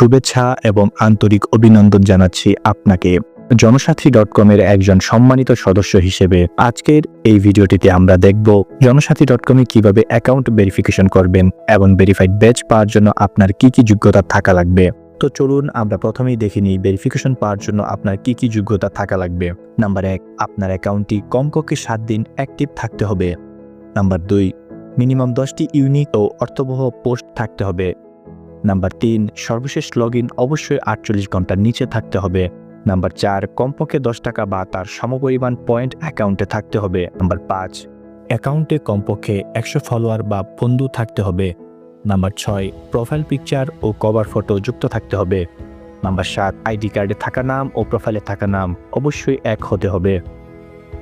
শুভেচ্ছা এবং আন্তরিক অভিনন্দন জানাচ্ছি আপনাকে। জনসাথী ডট কমের একজন সম্মানিত সদস্য হিসেবে আজকের এই ভিডিওটিতে আমরা দেখব জনসাথী ডট কমে কীভাবে অ্যাকাউন্ট ভেরিফিকেশন করবেন এবং ভেরিফাইড ব্যাচ পাওয়ার জন্য আপনার কি কি যোগ্যতা থাকা লাগবে। তো চলুন আমরা প্রথমেই দেখে নিই ভেরিফিকেশন পাওয়ার জন্য আপনার কি কি যোগ্যতা থাকা লাগবে। নাম্বার এক, আপনার অ্যাকাউন্টটি কমপক্ষে সাত দিন অ্যাক্টিভ থাকতে হবে। নাম্বার দুই মিনিমাম দশটি ইউনিক ও অর্থবহ পোস্ট থাকতে হবে। নাম্বার তিন, সর্বশেষ লগ অবশ্যই আটচল্লিশ ঘণ্টার নিচে থাকতে হবে। নাম্বার চার, কমপক্ষে দশ টাকা বা তার সমপরিমাণ পয়েন্ট অ্যাকাউন্টে থাকতে হবে। নাম্বার পাঁচ অ্যাকাউন্টে কমপক্ষে একশো ফলোয়ার বা বন্ধু থাকতে হবে। নাম্বার ছয় প্রোফাইল পিকচার ও কভার ফটো যুক্ত থাকতে হবে। নাম্বার সাত আইডি কার্ডে থাকা নাম ও প্রোফাইলে থাকা নাম অবশ্যই এক হতে হবে।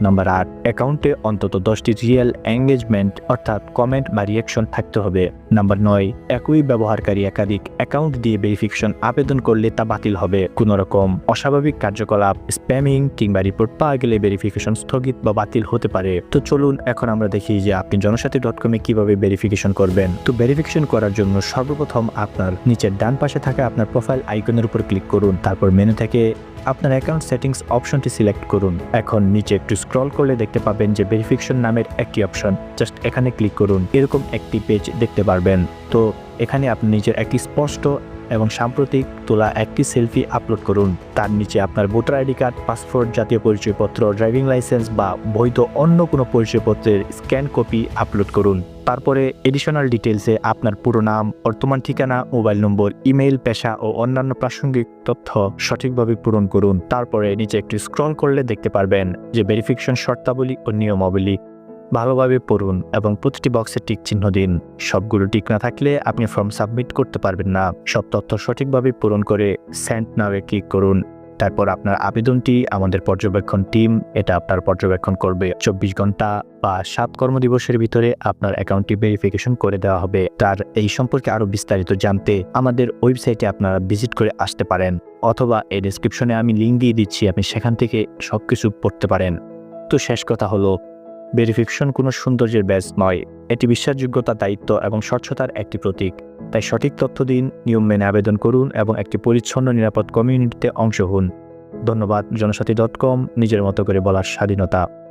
নাম্বার আট, অ্যাকাউন্টে অন্তত দশটি রিয়েল এঙ্গেজমেন্ট অর্থাৎ কমেন্ট বা রিয়াকশন থাকতে হবে। নাম্বার নয়, একই ব্যবহারকারী একাধিক অ্যাকাউন্ট দিয়ে ভেরিফিকেশন আবেদন করলে তা বাতিল হবে। কোনো রকম অস্বাভাবিক কার্যকলাপ, স্প্যামিং কিংবা রিপোর্ট পাওয়া গেলে ভেরিফিকেশন স্থগিত বা বাতিল হতে পারে। তো চলুন এখন আমরা দেখি যে আপনি জনসাথী ডট কমে কীভাবে ভেরিফিকেশন করবেন। তো ভেরিফিকেশন করার জন্য সর্বপ্রথম আপনার নিচের ডান পাশে থাকা আপনার প্রোফাইল আইকনের উপর ক্লিক করুন। তারপর মেনু থেকে আপনার অ্যাকাউন্ট সেটিংস অপশনটি সিলেক্ট করুন। এখন নিচে একটু স্ক্রল করলে দেখতে পাবেন যে ভেরিফিকেশন নামের একটি অপশন জাস্ট এখানে ক্লিক করুন। এরকম একটি পেজ দেখতে পারবেন। তো এখানে আপনি নিজের একটি স্পষ্ট এবং সাম্প্রতিক তোলা একটি সেলফি আপলোড করুন। তার নিচে আপনার ভোটার আইডি কার্ড, পাসপোর্ট, জাতীয় পরিচয়পত্র, ড্রাইভিং লাইসেন্স বা বৈধ অন্য কোনো পরিচয়পত্রের স্ক্যান কপি আপলোড করুন। তারপরে এডিশনাল ডিটেলসে আপনার পুরো নাম, বর্তমান ঠিকানা, মোবাইল নম্বর, ইমেইল, পেশা ও অন্যান্য প্রাসঙ্গিক তথ্য সঠিকভাবে পূরণ করুন। তারপরে নিচে একটু স্ক্রল করলে দেখতে পারবেন যে ভেরিফিকেশন শর্তাবলী ও নিয়মাবলী। ভালোভাবে পড়ুন এবং প্রতিটি বক্সে টিক চিহ্ন দিন। সবগুলো টিক না থাকলে আপনি ফর্ম সাবমিট করতে পারবেন না। সব তথ্য সঠিকভাবে পূরণ করে সেন্ড নামে ক্লিক করুন। তারপর আপনার আবেদনটি আমাদের পর্যবেক্ষণ টিম এটা আপনার পর্যবেক্ষণ করবে। চব্বিশ ঘণ্টা বা সাত কর্মদিবসের ভিতরে আপনার অ্যাকাউন্টটি ভেরিফিকেশন করে দেওয়া হবে। তার এই সম্পর্কে আরও বিস্তারিত জানতে আমাদের ওয়েবসাইটে আপনারা ভিজিট করে আসতে পারেন। অথবা এই ডেসক্রিপশনে আমি লিঙ্ক দিয়ে দিচ্ছি, আপনি সেখান থেকে সব কিছু পড়তে পারেন। তো শেষ কথা হলো ভেরিফিকেশন কোনো সৌন্দর্যের ব্যাস নয়। এটি বিশ্বাসযোগ্যতা, দায়িত্ব এবং স্বচ্ছতার একটি প্রতীক। তাই সঠিক তথ্য দিন, নিয়ম মেনে আবেদন করুন এবং একটি পরিচ্ছন্ন নিরাপদ কমিউনিটিতে অংশ হন। ধন্যবাদ, জনসাথী ডট কম, নিজের মতো করে বলার স্বাধীনতা।